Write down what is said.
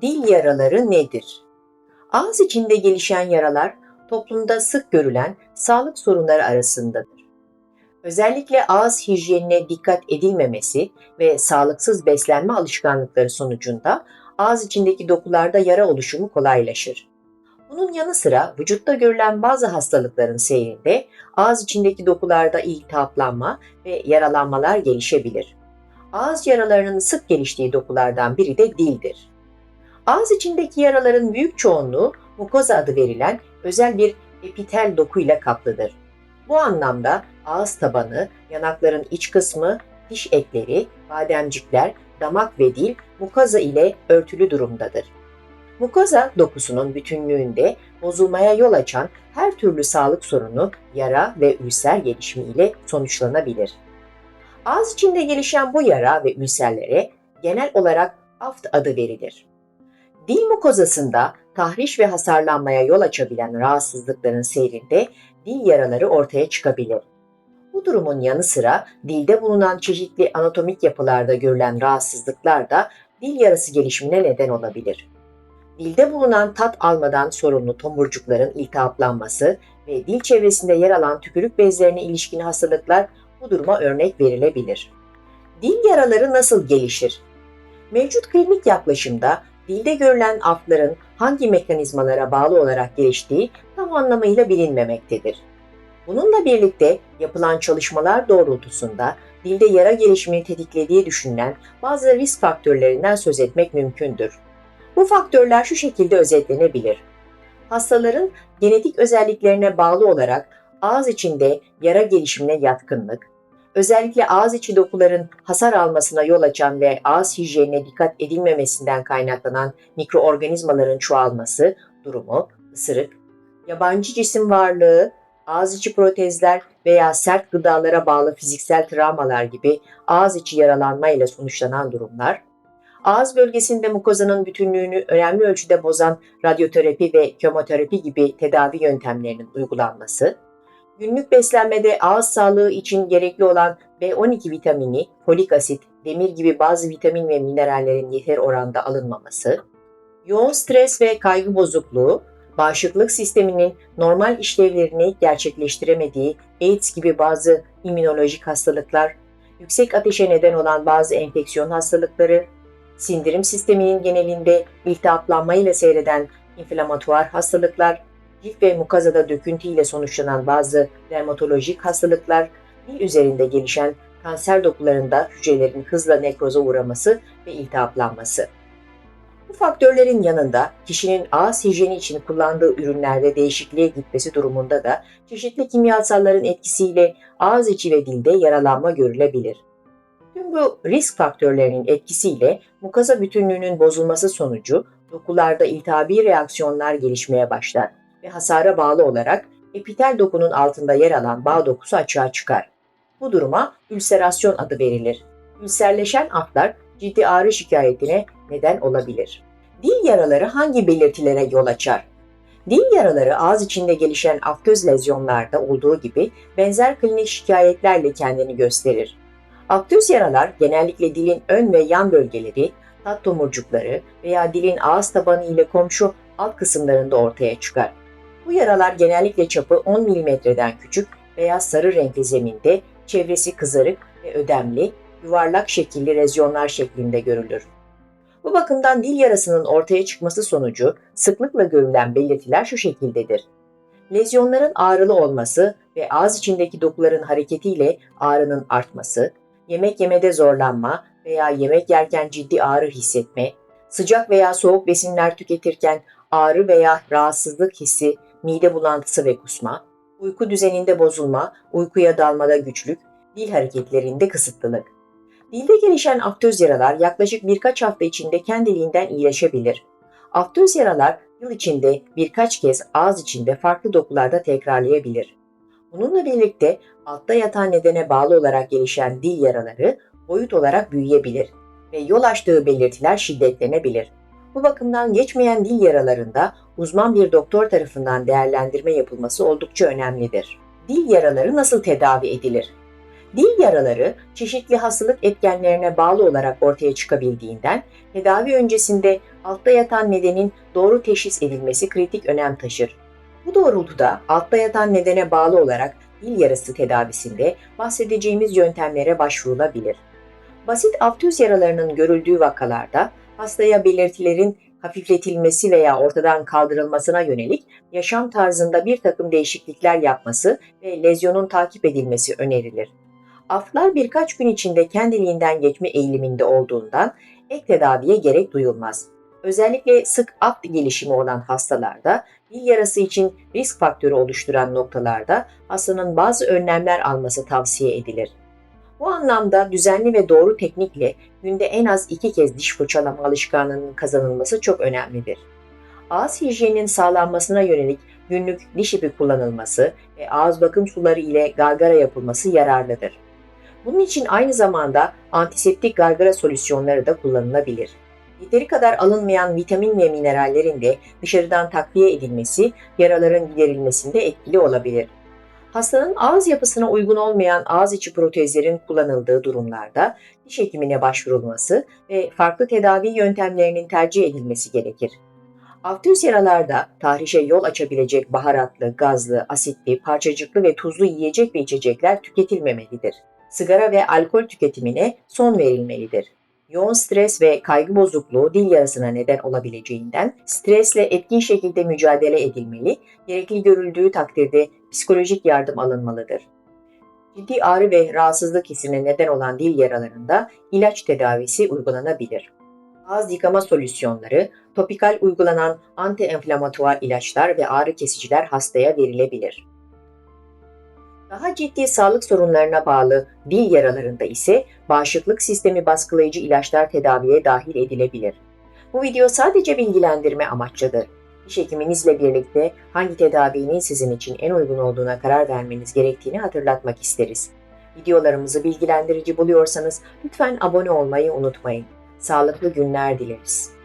Dil yaraları nedir? Ağız içinde gelişen yaralar toplumda sık görülen sağlık sorunları arasındadır. Özellikle ağız hijyenine dikkat edilmemesi ve sağlıksız beslenme alışkanlıkları sonucunda ağız içindeki dokularda yara oluşumu kolaylaşır. Bunun yanı sıra vücutta görülen bazı hastalıkların seyrinde ağız içindeki dokularda iltihaplanma ve yaralanmalar gelişebilir. Ağız yaralarının sık geliştiği dokulardan biri de dildir. Ağız içindeki yaraların büyük çoğunluğu mukoza adı verilen özel bir epitel dokuyla kaplıdır. Bu anlamda ağız tabanı, yanakların iç kısmı, diş etleri, bademcikler, damak ve dil mukoza ile örtülü durumdadır. Mukoza dokusunun bütünlüğünde bozulmaya yol açan her türlü sağlık sorunu yara ve ülser gelişimiyle sonuçlanabilir. Ağız içinde gelişen bu yara ve ülserlere genel olarak aft adı verilir. Dil mukozasında tahriş ve hasarlanmaya yol açabilen rahatsızlıkların seyrinde dil yaraları ortaya çıkabilir. Bu durumun yanı sıra dilde bulunan çeşitli anatomik yapılarda görülen rahatsızlıklar da dil yarası gelişimine neden olabilir. Dilde bulunan tat almadan sorumlu tomurcukların iltihaplanması ve dil çevresinde yer alan tükürük bezlerine ilişkin hastalıklar bu duruma örnek verilebilir. Dil yaraları nasıl gelişir? Mevcut klinik yaklaşımda dilde görülen afların hangi mekanizmalara bağlı olarak geliştiği tam anlamıyla bilinmemektedir. Bununla birlikte yapılan çalışmalar doğrultusunda dilde yara gelişimini tetiklediği düşünülen bazı risk faktörlerinden söz etmek mümkündür. Bu faktörler şu şekilde özetlenebilir. Hastaların genetik özelliklerine bağlı olarak ağız içinde yara gelişimine yatkınlık, özellikle ağız içi dokuların hasar almasına yol açan ve ağız hijyenine dikkat edilmemesinden kaynaklanan mikroorganizmaların çoğalması durumu, ısırık, yabancı cisim varlığı, ağız içi protezler veya sert gıdalara bağlı fiziksel travmalar gibi ağız içi yaralanma ile sonuçlanan durumlar, ağız bölgesinde mukozanın bütünlüğünü önemli ölçüde bozan radyoterapi ve kemoterapi gibi tedavi yöntemlerinin uygulanması, günlük beslenmede ağız sağlığı için gerekli olan B12 vitamini, folik asit, demir gibi bazı vitamin ve minerallerin yeter oranda alınmaması, yoğun stres ve kaygı bozukluğu, bağışıklık sisteminin normal işlevlerini gerçekleştiremediği AIDS gibi bazı immünolojik hastalıklar, yüksek ateşe neden olan bazı enfeksiyon hastalıkları, sindirim sisteminin genelinde iltihaplanma ile seyreden inflamatuar hastalıklar, cilt ve mukazada döküntü ile sonuçlanan bazı dermatolojik hastalıklar, dil üzerinde gelişen kanser dokularında hücrelerin hızla nekroza uğraması ve iltihaplanması. Bu faktörlerin yanında kişinin ağız hijyeni için kullandığı ürünlerde değişikliğe gitmesi durumunda da çeşitli kimyasalların etkisiyle ağız içi ve dilde yaralanma görülebilir. Tüm bu risk faktörlerinin etkisiyle mukaza bütünlüğünün bozulması sonucu dokularda iltihabi reaksiyonlar gelişmeye başlar ve hasara bağlı olarak epitel dokunun altında yer alan bağ dokusu açığa çıkar. Bu duruma ülserasyon adı verilir. Ülserleşen aflar ciddi ağrı şikayetine neden olabilir. Dil yaraları hangi belirtilere yol açar? Dil yaraları ağız içinde gelişen aftöz lezyonlarda olduğu gibi benzer klinik şikayetlerle kendini gösterir. Aftöz yaralar genellikle dilin ön ve yan bölgeleri, tat tomurcukları veya dilin ağız tabanı ile komşu alt kısımlarında ortaya çıkar. Bu yaralar genellikle çapı 10 mm'den küçük veya sarı renkli zeminde, çevresi kızarık ve ödemli, yuvarlak şekilli lezyonlar şeklinde görülür. Bu bakımdan dil yarasının ortaya çıkması sonucu sıklıkla görülen belirtiler şu şekildedir. Lezyonların ağrılı olması ve ağız içindeki dokuların hareketiyle ağrının artması, yemek yemede zorlanma veya yemek yerken ciddi ağrı hissetme, sıcak veya soğuk besinler tüketirken ağrı veya rahatsızlık hissi, mide bulantısı ve kusma, uyku düzeninde bozulma, uykuya dalmada güçlük, dil hareketlerinde kısıtlılık. Dilde gelişen aftöz yaralar yaklaşık birkaç hafta içinde kendiliğinden iyileşebilir. Aftöz yaralar yıl içinde birkaç kez ağız içinde farklı dokularda tekrarlayabilir. Bununla birlikte altta yatan nedene bağlı olarak gelişen dil yaraları boyut olarak büyüyebilir ve yol açtığı belirtiler şiddetlenebilir. Bu bakımdan geçmeyen dil yaralarında uzman bir doktor tarafından değerlendirme yapılması oldukça önemlidir. Dil yaraları nasıl tedavi edilir? Dil yaraları çeşitli hastalık etkenlerine bağlı olarak ortaya çıkabildiğinden tedavi öncesinde altta yatan nedenin doğru teşhis edilmesi kritik önem taşır. Bu doğrultuda altta yatan nedene bağlı olarak dil yarası tedavisinde bahsedeceğimiz yöntemlere başvurulabilir. Basit aftüz yaralarının görüldüğü vakalarda hastaya belirtilerin hafifletilmesi veya ortadan kaldırılmasına yönelik yaşam tarzında bir takım değişiklikler yapması ve lezyonun takip edilmesi önerilir. Aftlar birkaç gün içinde kendiliğinden geçme eğiliminde olduğundan ek tedaviye gerek duyulmaz. Özellikle sık aft gelişimi olan hastalarda dil yarası için risk faktörü oluşturan noktalarda hastanın bazı önlemler alması tavsiye edilir. Bu anlamda düzenli ve doğru teknikle günde en az iki kez diş fırçalama alışkanlığının kazanılması çok önemlidir. Ağız hijyeninin sağlanmasına yönelik günlük diş ipi kullanılması ve ağız bakım suları ile gargara yapılması yararlıdır. Bunun için aynı zamanda antiseptik gargara solüsyonları da kullanılabilir. Yeteri kadar alınmayan vitamin ve minerallerin de dışarıdan takviye edilmesi yaraların giderilmesinde etkili olabilir. Hastanın ağız yapısına uygun olmayan ağız içi protezlerin kullanıldığı durumlarda diş hekimine başvurulması ve farklı tedavi yöntemlerinin tercih edilmesi gerekir. Aftüz yaralarda tahrişe yol açabilecek baharatlı, gazlı, asitli, parçacıklı ve tuzlu yiyecek ve içecekler tüketilmemelidir. Sigara ve alkol tüketimine son verilmelidir. Yoğun stres ve kaygı bozukluğu dil yarasına neden olabileceğinden stresle etkin şekilde mücadele edilmeli, gerekli görüldüğü takdirde psikolojik yardım alınmalıdır. Ciddi ağrı ve rahatsızlık hissine neden olan dil yaralarında ilaç tedavisi uygulanabilir. Ağız yıkama solüsyonları, topikal uygulanan anti-enflamatuar ilaçlar ve ağrı kesiciler hastaya verilebilir. Daha ciddi sağlık sorunlarına bağlı dil yaralarında ise bağışıklık sistemi baskılayıcı ilaçlar tedaviye dahil edilebilir. Bu video sadece bilgilendirme amaçlıdır. Diş hekiminizle birlikte hangi tedavinin sizin için en uygun olduğuna karar vermeniz gerektiğini hatırlatmak isteriz. Videolarımızı bilgilendirici buluyorsanız lütfen abone olmayı unutmayın. Sağlıklı günler dileriz.